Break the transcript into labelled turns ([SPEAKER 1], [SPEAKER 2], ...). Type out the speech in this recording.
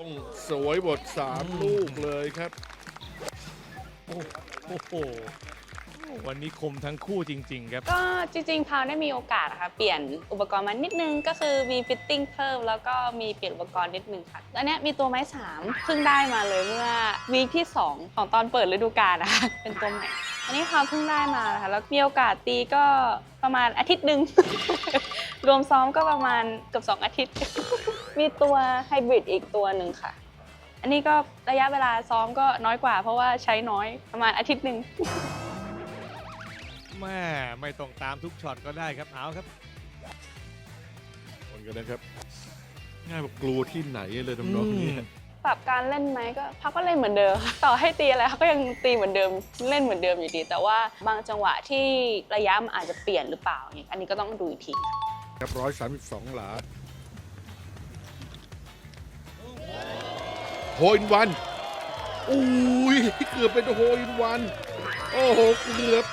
[SPEAKER 1] ต้องสวยหมดสามลูกเลยครับ
[SPEAKER 2] โอ้โห วันนี้คมทั้งคู่จริง ๆ ครับ
[SPEAKER 3] ก็จริงๆพาวได้มีโอกาสนะคะเปลี่ยนอุปกรณ์มานิดนึง ก็คือมีฟิตติ้งเพิ่มแล้วก็มีเปลี่ยนอุปกรณ์นิดนึงค่ะแล้วเนี้ยมีตัวไม้สามเพิ่งได้มาเลยเมื่อวีคที่ 2 ของตอนเปิดฤดูกาลนะคะเป็นตัวใหม่ อันนี้พาวเพิ่งได้มานะคะแล้วมีโอกาสตีก็ประมาณอาทิตย์หนึ่ง รวมซ้อมก็ประมาณเกือบ2อาทิตย์ มีตัวไฮบริดอีกตัวหนึ่งค่ะ อันนี้ก็ระยะเวลาซ้อมก็น้อยกว่า เพราะว่าใช้น้อยประมาณอาทิตย์หนึ่ง
[SPEAKER 2] แม่ไม่ต้องตามทุกช็อตก็ได้ครับเอาครับ
[SPEAKER 1] คนกันนะครับ ง่ายกว่ากลัวที่ไหนเลยน้องๆเนี่ย
[SPEAKER 3] ปรับการเล่นไหมก็พักก็เล่นเหมือนเดิม ต่อให้ตีอะไรเขาก็ยังตีเหมือนเดิมเล่นเหมือนเดิมอยู่ดี แต่ว่าบางจังหวะที่ระยะมันอาจจะเปลี่ยนหรือเปล่าเนี่ยอันนี้ก็ต้องดูอีกที
[SPEAKER 1] ครับร้อยสามสิบสองหลาโฮอินวันอุ้ยเกือบเป็นโฮอินวัน โอ้โหเกือบ